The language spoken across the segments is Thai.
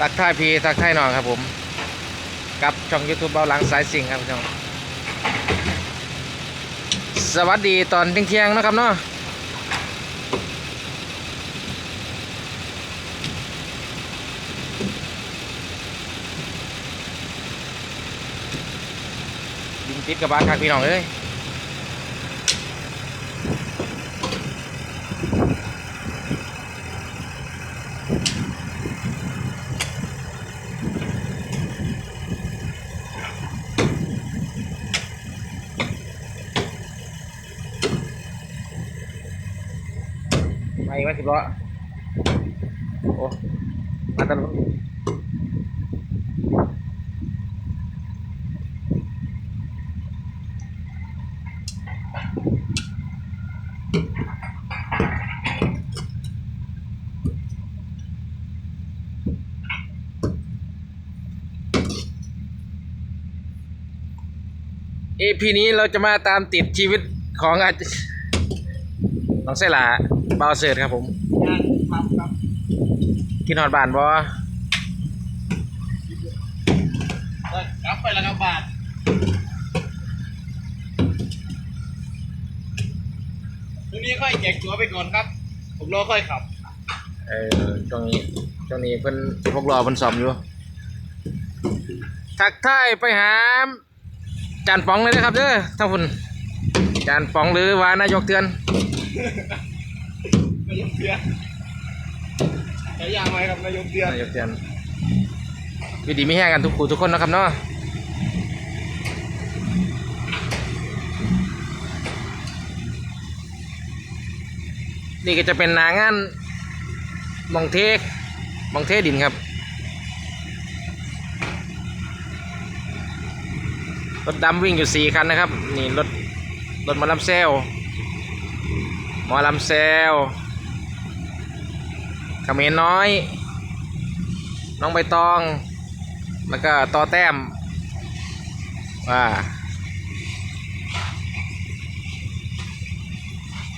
ทักทายพีทักทายน้องครับผม กับช่อง YouTube เบาหลังสายสิงครับช่องสวัสดีตอนเที่ยงๆนะครับเนาะยิงติดกับบ้านครับพี่น้องเอ้ย มาอีกไหมสิบล้อโอ้มาตลอดเอพีนี้เราจะมาตามติดชีวิตของอาจน้องเสลา บาเสิร์ตครับผมงานทำครับกินหอดบ้านบ่เออกลับไปแล้วครับบาททีนี้ค่อยแจกตัวไปก่อนครับ ผมรอค่อยขับ เออช่วงนี้ช่วงนี้เพิ่นพวกรอเพิ่นสอบอยู่ ทักทายไปหา จานป๋องเลยนะครับเด้อท่านคุณจานป๋องหรือว่านายกเตือน นายกเตือนใช้ยางไหมครับนายกเตือนนายกเตือนวิดีไม่แห้งกันทุกคู่ทุกคนนะครับเนาะนี่ก็จะเป็นนางานมองเทกมองเทดินครับรถดำวิ่งอยู่สี่คันนะครับ นี่รถรถหมอลำเซล มอลำเซลเขมรน้อย น้องใบตอง แล้วก็ตอแต้มว่า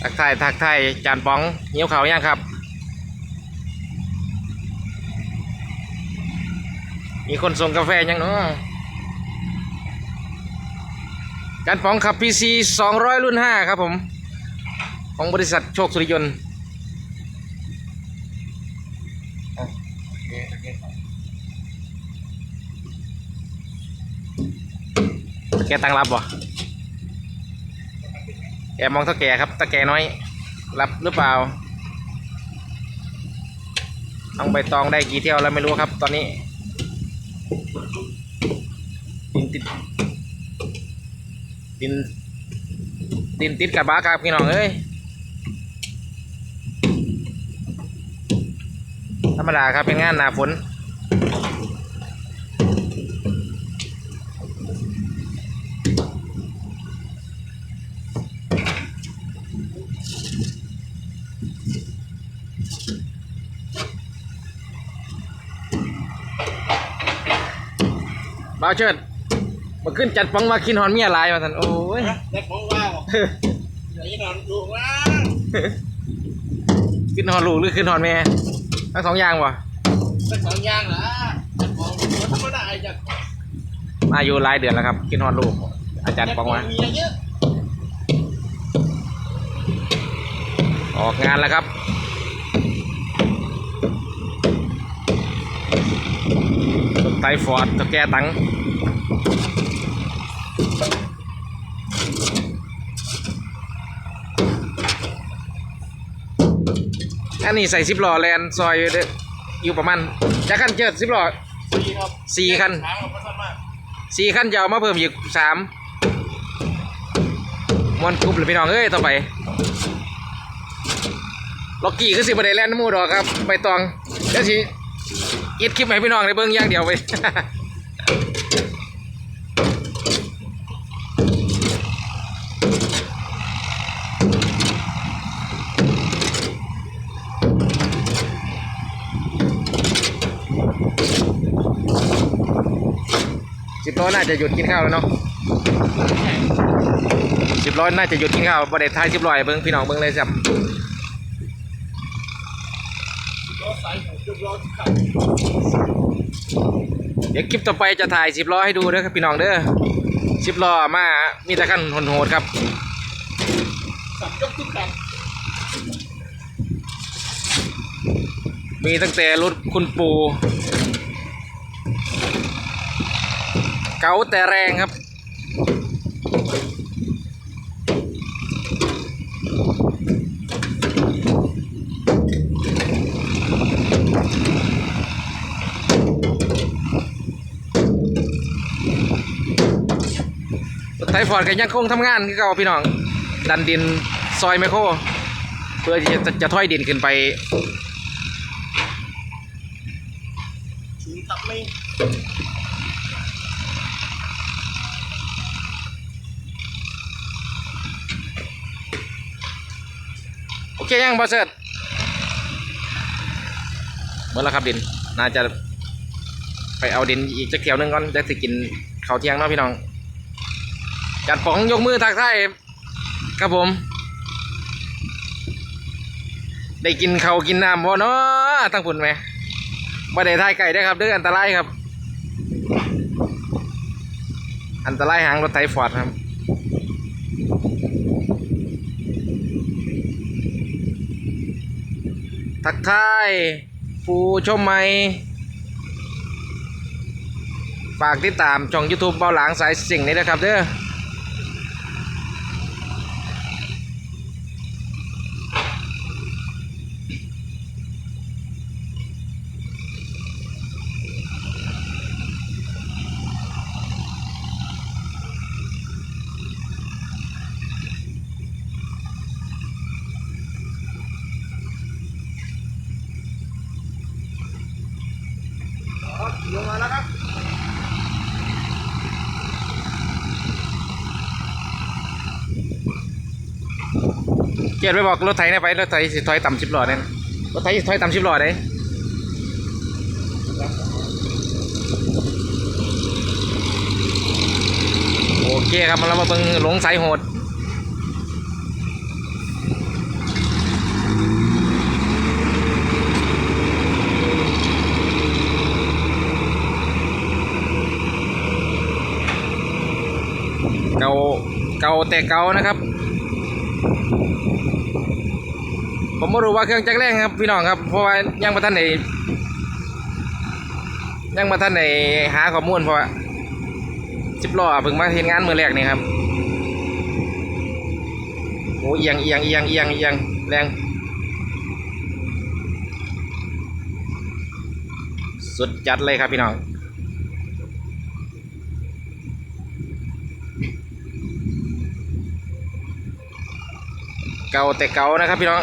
ทักไทยทักไทยจานป๋องเหี้ยวเขาวยังครับมีคนส่งกาแฟยังเนาะจานป๋องขับ PC 200รุ่น5ครับผม ของบริษัทโชคสุริยนต์อะโอเคโอเคตะแกตั้งรับบ่แอบมองเท่าแก่ครับตะแกน้อย รับหรือเปล่าน้องใบตองได้กี่เที่ยวแล้วไม่รู้ครับ ตอนนี้ดินติดดินดินติดกับบ้าครับพี่น้องเอ้ย ธรรมดาครับเป็นงานหนาฝนบ่าวเชิดมาขึ้นจัดปังมากินหอนเมียหลายมาสันโอ้ยแต่ผมว่าบอกอย่าให้นอนดูว่าขึ้นหอนลูกหรือขึ้นหอนแม่ ทั้งสองอย่างวะเป็นสองอย่างนะแต่ผมธรรมดาจะมาอยู่หลายเดือนแล้วครับกินหอนลูกอาจารย์ปองมามีเยอะออกงานแล้วครับรถไตฟอร์ดตะแกตัง อันนี้ใส่สิบล้อแลนซอยอยู่เด้ออยู่ประมาณจะขั้นเจิดสิบล้อ สี่ครับสี่คัน ถามกับพัฒนมากสี่ขั้นจะเอามาเพิ่มอีกสามมวนกรุ๊บเลยพี่น้องเอ้ยต่อไปล็อกกี้คือสิบประเด็นแลนด์น้ำมูดอกครับใบตองเดี๋ยวสิอิดคลิปให้พี่น้องในเบิ้งอย่างเดียวไป สิบโลน่าจะหยุดกินข้าวแล้วเนาะสิบร้อน่าจะหยุดกินข้าวประเด็ท้ายสิบร้อยเบิ้งพี่น้องเบิ้งเลยจ้ะรถสายของรถขับเดี๋ยวคลิปต่อไปจะถ่ายสิบล้อให้ดูเด้อครับพี่น้องเด้อสิบล้อมามีแต่ขั้นโหดครับสับยกทุกคันมีตั้งแต่รถคุณปู่ เก๋าแต่แรงครับไถฟอร์ดก็ยังคงทำงานคือเก่าพี่น้อง ดันดินซอยไมโคร เพื่อที่จะจะถ้อยดินขึ้นไปถึงตับไม่ เคยังบอสเซิร์ตเมื่อแล้วครับดิน น่าจะไปเอาดินอีกจักเที่ยวนึงก่อนจะสิกินข้าวเที่ยงเนาะพี่น้อง จัดป๋องยกมือทักทายครับผม ได้กินข้าวกินน้ำบ่เนาะตั้งปุ่นไหมบ่ได้ทายไก่ได้ครับเด้ออันตรายครับ อันตรายหางรถไถฟอร์ดครับ ทักทายผู้ชมใหม่ฝากติดตามช่อง YouTube เบาหลางสายสิ่งนี้นะครับเด้อ哦ลงมาแล้วครับ เกียรติไปบอกรถไถเนี่ยไปรถไถสิถอยต่ำชิบหลอดเนี่ยรถไถสิถอยต่ำชิบหลอดเลยโอเคครับมาเรามาเบิ่งหลงสายโหดเกาเกาแต่เกานะครับ ผมไม่รู้ว่าเครื่องจักรแรงครับพี่น้องครับเพราะว่ายังมาท่านในยังมาท่านในหาข้อมูลเพราะว่าสิบล้อเพิ่งมาเห็นงานมือแรกนี่ครับโอ้เอียงเอียงเอียงเอียงเอียงแรงสุดจัดเลยครับพี่น้องเก่าแต่เก่านะครับพี่น้อง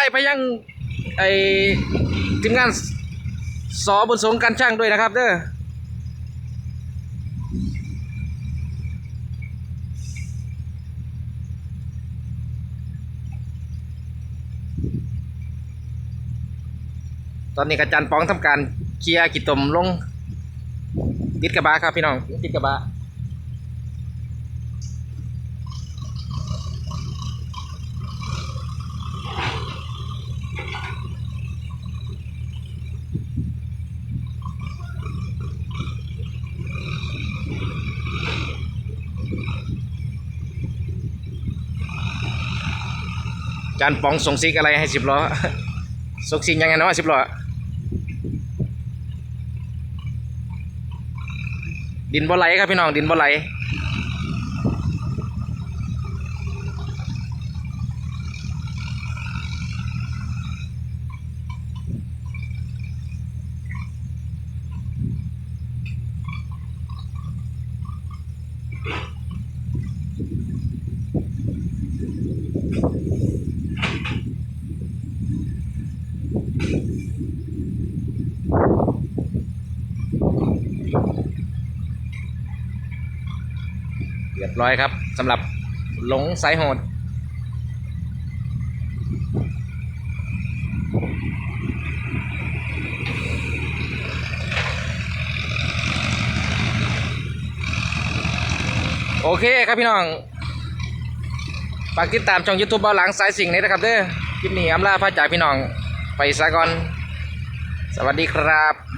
ายไปยังไอทีมงานสอบนสงการช่างด้วยนะครับเด้อตอนนี้กระจันป้องทำการเคลียร์กิตมลงติดกระบะครับพี่น้องติดกระบะ จานป๋องส่งซิกอะไรให้สิบล้อส่งซิกยังไงเนาะสิบล้อดินบ่ไหลครับพี่น้องดินบ่ไหล เรีย บร้อยครับสำหรับหลงสายโหดโอเคครับพี่น้องฝากติดตามช่อง YouTube เบาหลังสายสิ่งนี้นะครับเด้อคลิปนี้อำลาพระจากพี่น้องไปซะก่อน สวัสดีครับ